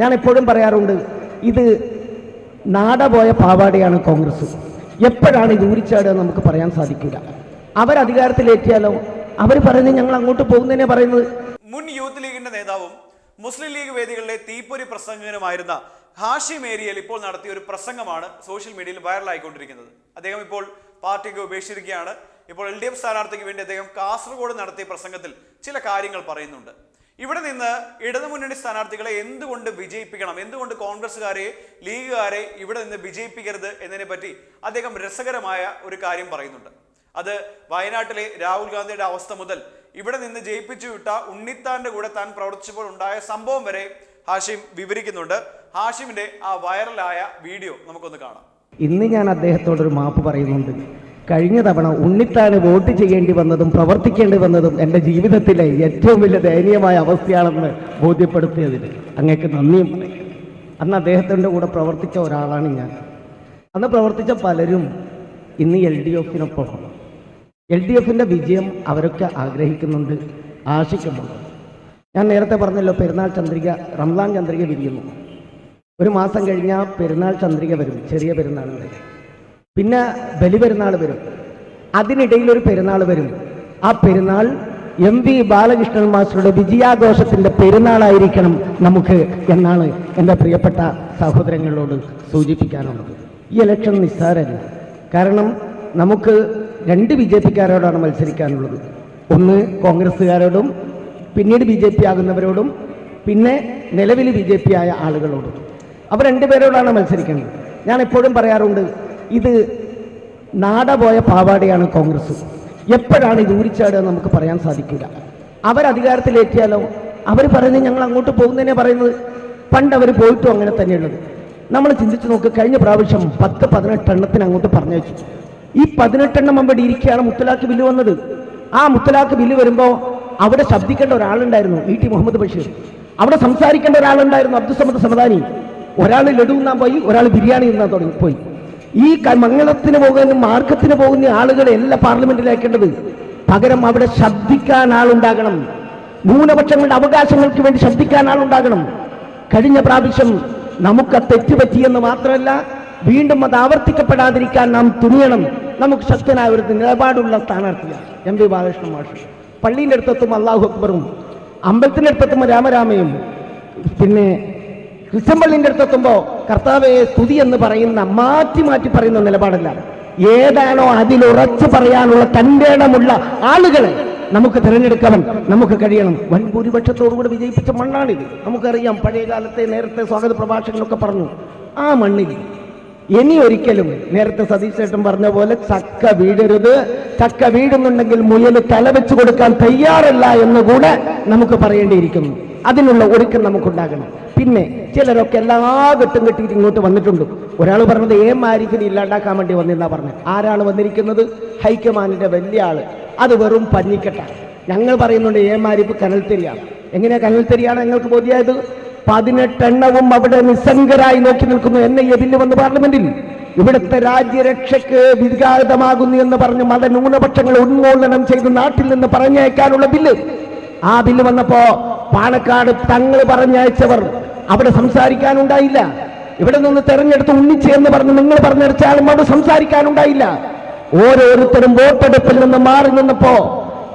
ഞാൻ എപ്പോഴും പറയാറുണ്ട് ഇത് നാടപോയ പാവാടയാണ് കോൺഗ്രസ്. എപ്പോഴാണ് ഇത് ഊരിച്ചാടുക നമുക്ക് പറയാൻ സാധിക്കില്ല. അവർ അധികാരത്തിലേറ്റിയാലോ അവർ പറയുന്നത് ഞങ്ങൾ അങ്ങോട്ട് പോകുന്നതിനെ പറയുന്നത്. മുൻ യൂത്ത് ലീഗിന്റെ നേതാവും മുസ്ലിം ലീഗ് വേദികളിലെ തീപ്പൊരി പ്രസംഗകനുമായിരുന്ന ഹാഷിം ഏരിയയിൽ ഇപ്പോൾ നടത്തിയ ഒരു പ്രസംഗമാണ് സോഷ്യൽ മീഡിയയിൽ വൈറലായിക്കൊണ്ടിരിക്കുന്നത്. അദ്ദേഹം ഇപ്പോൾ പാർട്ടിക്ക് ഉപേക്ഷിച്ചിരിക്കുകയാണ്. ഇപ്പോൾ എൽ ഡി എഫ് സ്ഥാനാർത്ഥിക്ക് വേണ്ടി അദ്ദേഹം കാസർഗോഡ് നടത്തിയ പ്രസംഗത്തിൽ ചില കാര്യങ്ങൾ പറയുന്നുണ്ട്. ഇവിടെ നിന്ന് ഇടതുമുന്നണി സ്ഥാനാർത്ഥികളെ എന്തുകൊണ്ട് വിജയിപ്പിക്കണം? എന്തുകൊണ്ട് കോൺഗ്രസ്സുകാരെ ലീഗുകാരെ ഇവിടെ നിന്ന് വിജയിപ്പിക്കരുത് എന്നതിനെ പറ്റി അദ്ദേഹം രസകരമായ ഒരു കാര്യം പറയുന്നുണ്ട്. അത് വയനാട്ടിലെ രാഹുൽ ഗാന്ധിയുടെ അവസ്ഥ മുതൽ ഇവിടെ നിന്ന് ജയിപ്പിച്ചു വിട്ട ഉണ്ണിത്താന്റെ കൂടെ താൻ പ്രവർത്തിച്ചപ്പോൾ ഉണ്ടായ സംഭവം വരെ ഹാഷിം വിവരിക്കുന്നുണ്ട്. ഹാഷിമിന്റെ ആ വൈറലായ വീഡിയോ നമുക്കൊന്ന് കാണാം. ഇന്ന് ഞാൻ അദ്ദേഹത്തോടൊരു മാപ്പ് പറയുന്നുണ്ട്. കഴിഞ്ഞ തവണ ഉണ്ണിത്താന് വോട്ട് ചെയ്യേണ്ടി വന്നതും പ്രവർത്തിക്കേണ്ടി വന്നതും എന്റെ ജീവിതത്തിലെ ഏറ്റവും വലിയ ദയനീയമായ അവസ്ഥയാണെന്ന് ബോധ്യപ്പെടുത്തിയതിന് അങ്ങേക്ക് നന്ദിയും അന്ന് അദ്ദേഹത്തിന്റെ കൂടെ പ്രവർത്തിച്ച ഒരാളാണ് ഞാൻ. അന്ന് പ്രവർത്തിച്ച പലരും ഇന്ന് എൽ ഡി എഫിനൊപ്പം. എൽ ഡി എഫിന്റെ വിജയം അവരൊക്കെ ആഗ്രഹിക്കുന്നുണ്ട് ആശിക്കുന്നുണ്ട്. ഞാൻ നേരത്തെ പറഞ്ഞല്ലോ പെരുന്നാൾ ചന്ദ്രിക റംസാൻ ചന്ദ്രിക വിരിയുന്നു. ഒരു മാസം കഴിഞ്ഞാൽ പെരുന്നാൾ ചന്ദ്രിക വരും ചെറിയ പെരുന്നാളുണ്ട് പിന്നെ ബലി ബലിപെരുന്നാൾ വരും. അതിനിടയിൽ ഒരു പെരുന്നാൾ വരും. ആ പെരുന്നാൾ എം വി ബാലകൃഷ്ണൻ മാസ്റ്ററുടെ വിജയാഘോഷത്തിന്റെ പെരുന്നാളായിരിക്കണം നമുക്ക് എന്നാണ് എന്റെ പ്രിയപ്പെട്ട സഹോദരങ്ങളോട് സൂചിപ്പിക്കാനുള്ളത്. ഈ ഇലക്ഷൻ നിസ്സാരമല്ല. കാരണം നമുക്ക് രണ്ട് ബി ജെ പിക്കാരോടാണ് മത്സരിക്കാനുള്ളത്. ഒന്ന് കോൺഗ്രസ്സുകാരോടും പിന്നീട് ബി ജെ പി ആകുന്നവരോടും പിന്നെ നിലവിൽ ബി ജെ പി ആയ ആളുകളോടും. അവർ രണ്ടുപേരോടാണ് മത്സരിക്കുന്നത്. ഞാൻ എപ്പോഴും പറയാറുണ്ട് ഇത് നാടപോയ പാവാടയാണ് കോൺഗ്രസ്. എപ്പോഴാണ് ഇത് ഊരിച്ചാടുക നമുക്ക് പറയാൻ സാധിക്കില്ല. അവർ അധികാരത്തിലേറ്റിയാലോ അവർ പറയുന്നത് ഞങ്ങൾ അങ്ങോട്ട് പോകുന്നതിനെ പറയുന്നത് പണ്ട് അവർ പോയിട്ടും അങ്ങനെ തന്നെയുള്ളത്. നമ്മൾ ചിന്തിച്ചു നോക്ക് കഴിഞ്ഞ പ്രാവശ്യം പത്ത് പതിനെട്ടെണ്ണത്തിന് അങ്ങോട്ട് പറഞ്ഞു വെച്ചു ഈ പതിനെട്ടെണ്ണം അവിടെ ഇരിക്കുകയാണ് മുത്തലാഖ് ബില്ല് വന്നത്. ആ മുത്തലാഖ് ബില്ല് വരുമ്പോൾ അവിടെ ശബ്ദിക്കേണ്ട ഒരാളുണ്ടായിരുന്നു ഇ ടി മുഹമ്മദ് ബഷീർ. അവിടെ സംസാരിക്കേണ്ട ഒരാളുണ്ടായിരുന്നു അബ്ദുസമദ് സമദാനി. ഒരാൾ ലഡു നിന്നാൻ പോയി ഒരാൾ ബിരിയാണി നിന്നാൻ തുടങ്ങി പോയി. ഈ മംഗളത്തിന് പോകുന്ന മാർഗത്തിന് പോകുന്ന ആളുകളെ അല്ല പകരം അവിടെ ശബ്ദിക്കാൻ ആളുണ്ടാകണം. ന്യൂനപക്ഷങ്ങളുടെ അവകാശങ്ങൾക്ക് വേണ്ടി ശബ്ദിക്കാൻ ആളുണ്ടാകണം. കഴിഞ്ഞ പ്രാവശ്യം നമുക്ക് തെറ്റുപറ്റിയെന്ന് മാത്രമല്ല വീണ്ടും അത് ആവർത്തിക്കപ്പെടാതിരിക്കാൻ നാം തുനിയണം. നമുക്ക് ശക്തനായ ഒരു നിലപാടുള്ള സ്ഥാനാർത്ഥിയാണ് എം പി ബാലകൃഷ്ണൻ മാഷ്. പള്ളീന്റെ അടുത്തെത്തും അള്ളാഹു അക്ബറും അമ്പലത്തിന്റെ അടുത്തെത്തുമ്പോൾ രാമരാമയും പിന്നെ ക്രിസ്ത്യൻ പള്ളിന്റെ അടുത്തെത്തുമ്പോ കർത്താവെ സ്തുതി എന്ന് പറയുന്ന മാറ്റി മാറ്റി പറയുന്ന നിലപാടല്ല. ഏതാണോ അതിലുറച്ചു പറയാനുള്ള തന്റെ ആളുകളെ നമുക്ക് തിരഞ്ഞെടുക്കാൻ നമുക്ക് കഴിയണം. വൻ ഭൂരിപക്ഷത്തോടുകൂടി വിജയിപ്പിച്ച മണ്ണാണിത്. നമുക്കറിയാം പഴയ കാലത്തെ നേരത്തെ സ്വാഗത പ്രഭാഷകനൊക്കെ പറഞ്ഞു ആ മണ്ണിൽ ഇനി ഒരിക്കലും നേരത്തെ സതീഷ് ചേട്ടൻ പറഞ്ഞ പോലെ ചക്ക വീഴരുത്. ചക്ക വീഴുന്നുണ്ടെങ്കിൽ മുയൽ തലവെച്ച് കൊടുക്കാൻ തയ്യാറല്ല എന്ന് കൂടെ നമുക്ക് പറയേണ്ടിയിരിക്കുന്നു. അതിനുള്ള ഒരുക്കം നമുക്കുണ്ടാകണം. പിന്നെ ചിലരൊക്കെ എല്ലാ ഘട്ടം കെട്ടിയിട്ട് ഇങ്ങോട്ട് വന്നിട്ടുണ്ട്. ഒരാൾ പറഞ്ഞത് ഏ മാരിഫിനെ ഇല്ലാണ്ടാക്കാൻ വേണ്ടി വന്നിരുന്നാ പറഞ്ഞത് ആരാണ് വന്നിരിക്കുന്നത്? ഹൈക്കമാൻഡിന്റെ വലിയ ആൾ. അത് വെറും പഞ്ഞിക്കെട്ടാണ് ഞങ്ങൾ പറയുന്നുണ്ട് ഏ മാരിപ്പ് കനൽ കനൽത്തെരിയാണ് എങ്ങനെയാ കനൽത്തെരിയാണ് ഞങ്ങൾക്ക് ബോധ്യമായത് പതിനെട്ടെണ്ണവും അവിടെ നിസ്സംഗരായി നോക്കി നിൽക്കുന്നു. എന്നെ എതിന് വന്ന് പാർലമെന്റിൽ. ഇവിടുത്തെ രാജ്യരക്ഷയ്ക്ക് വിഘാതമാകുന്നു എന്ന് പറഞ്ഞ് മതന്യൂനപക്ഷങ്ങൾ ഉന്മൂലനം ചെയ്ത് നാട്ടിൽ നിന്ന് പറഞ്ഞയക്കാനുള്ള ബില്ല്. ആ ബില്ല് വന്നപ്പോ പാണക്കാട് തങ്ങൾ പറഞ്ഞയച്ചവർ അവിടെ സംസാരിക്കാനുണ്ടായില്ല. ഇവിടെ നിന്ന് തെരഞ്ഞെടുത്ത് ഉണ്ണിച്ച് എന്ന് പറഞ്ഞ് നിങ്ങൾ പറഞ്ഞടിച്ചാലും അവിടെ സംസാരിക്കാനുണ്ടായില്ല. ഓരോരുത്തരും വോട്ടെടുപ്പിൽ നിന്ന് മാറി നിന്നപ്പോ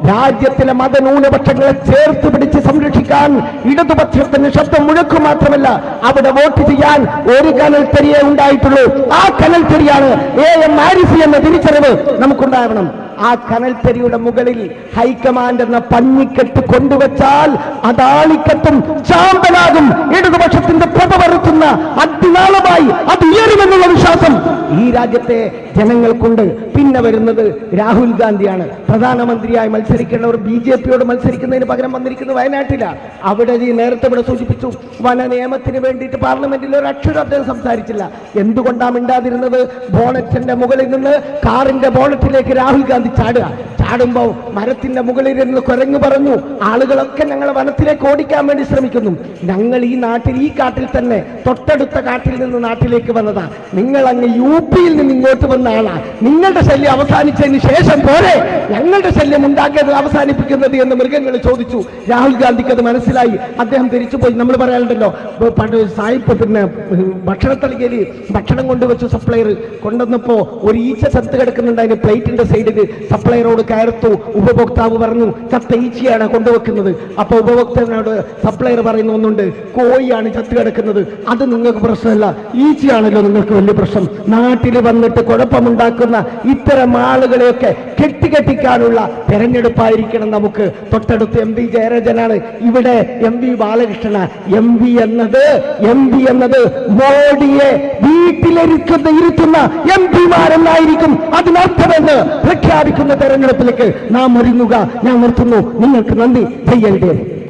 രാജ്യത്തിലെ മതന്യൂനപക്ഷങ്ങളെ ചേർത്ത് പിടിച്ച് സംരക്ഷിക്കാൻ ഇടതുപക്ഷത്തിന് ശബ്ദം മുഴക്കു മാത്രമല്ല അവിടെ വോട്ട് ചെയ്യാൻ ഒരു കനൽ തെരിയേ ഉണ്ടായിട്ടുള്ളൂ. ആ കനൽ തെരിയാണ് എ എം ആരിഫി എന്ന തിരിച്ചറിവ് നമുക്കുണ്ടാകണം. ആ കനൽത്തരിയുടെ മുകളിൽ ഹൈക്കമാൻഡ് എന്ന പഞ്ഞിക്കെട്ട് കൊണ്ടുവച്ചാൽ അതാളിക്കത്തും ചാമ്പലാകും ഇടതുപക്ഷത്തിന്റെ പ്രഭ വരുത്തുന്ന അതിനാളമായി അത് ഉയരുമെന്നുള്ള വിശ്വാസം ഈ രാജ്യത്തെ ജനങ്ങൾക്കുണ്ട്. പിന്നെ വരുന്നത് രാഹുൽ ഗാന്ധിയാണ്. പ്രധാനമന്ത്രിയായി മത്സരിക്കേണ്ടവർ ബി ജെ പിയോട് മത്സരിക്കുന്നതിന് പകരം വന്നിരിക്കുന്നത് വയനാട്ടിലാണ് അവിടെ ഈ നേരത്തെ ഇവിടെ സൂചിപ്പിച്ചു വന നിയമത്തിന് വേണ്ടിയിട്ട് പാർലമെന്റിൽ ഒരു അക്ഷരം അദ്ദേഹം സംസാരിച്ചില്ല. എന്തുകൊണ്ടാണ് മിണ്ടാതിരുന്നത്? ബോണറ്റിന്റെ മുകളിൽ നിന്ന് കാറിന്റെ ബോണറ്റിലേക്ക് രാഹുൽ ഗാന്ധി ചാടുക. ചാടുമ്പോ മരത്തിന്റെ മുകളിൽ ഇരുന്ന് കുരങ്ങ് പറഞ്ഞു ആളുകളൊക്കെ ഞങ്ങളെ വനത്തിലേക്ക് ഓടിക്കാൻ വേണ്ടി ശ്രമിക്കുന്നു. ഞങ്ങൾ ഈ നാട്ടിൽ ഈ കാട്ടിൽ തന്നെ തൊട്ടടുത്ത കാട്ടിൽ നിന്ന് നാട്ടിലേക്ക് വന്നതാ. നിങ്ങൾ അങ്ങ് യു പിയിൽ നിന്ന് ഇങ്ങോട്ട് വന്ന ആളാ. നിങ്ങളുടെ ശല്യം അവസാനിച്ചതിന് ശേഷം പോരെ. ഞങ്ങളുടെ ശല്യം ഉണ്ടാക്കിയത് അവസാനിപ്പിക്കുന്നത് എന്ന് മൃഗങ്ങൾ ചോദിച്ചു. രാഹുൽ ഗാന്ധിക്ക് അത് മനസ്സിലായി. അദ്ദേഹം തിരിച്ചുപോയി. നമ്മൾ പണ്ട് സായിപ്പ് പിന്നെ ഭക്ഷണത്തളികയിൽ ഭക്ഷണം കൊണ്ടുവച്ചു സപ്ലയർ കൊണ്ടുവന്നപ്പോ ഒരു ഈച്ച ചത്ത് കിടക്കുന്നുണ്ട് അതിന് പ്ലേറ്റിന്റെ സൈഡിൽ സപ്ലയറോട് കയർത്തു. ഉപഭോക്താവ് പറഞ്ഞു ചത്ത ഈച്ചയാണ് കൊണ്ടുവെക്കുന്നത്. അപ്പൊ ഉപഭോക്താവിനോട് സപ്ലൈർ പറയുന്ന ഒന്നുണ്ട്. കോഴിയാണ് ചത്ത് കിടക്കുന്നത്. അത് നിങ്ങൾക്ക് പ്രശ്നമല്ല. ഈച്ചയാണല്ലോ നിങ്ങൾക്ക് വലിയ പ്രശ്നം. നാട്ടിൽ വന്നിട്ട് കുഴപ്പമുണ്ടാക്കുന്ന ഇത്തരം ആളുകളെയൊക്കെ കെട്ടിക്കെട്ടിക്കാനുള്ള തെരഞ്ഞെടുപ്പായിരിക്കണം നമുക്ക്. തൊട്ടടുത്ത് എം വി ജയരാജനാണ്. ഇവിടെ എം വി ബാലകൃഷ്ണന. എം വി എന്നത് എം പി എന്നത് മോഡിയെ വീട്ടിലിരിക്കുന്ന ഇരുത്തുന്ന എം പിമാരെന്നായിരിക്കും അതിനർത്ഥമെന്ന് പ്രഖ്യാപിക്കുന്ന തെരഞ്ഞെടുപ്പിലേക്ക് നാം ഒരുങ്ങുക. ഞാൻ നിർത്തുന്നു. നിങ്ങൾക്ക് നന്ദി. ചെയ്യേണ്ടത്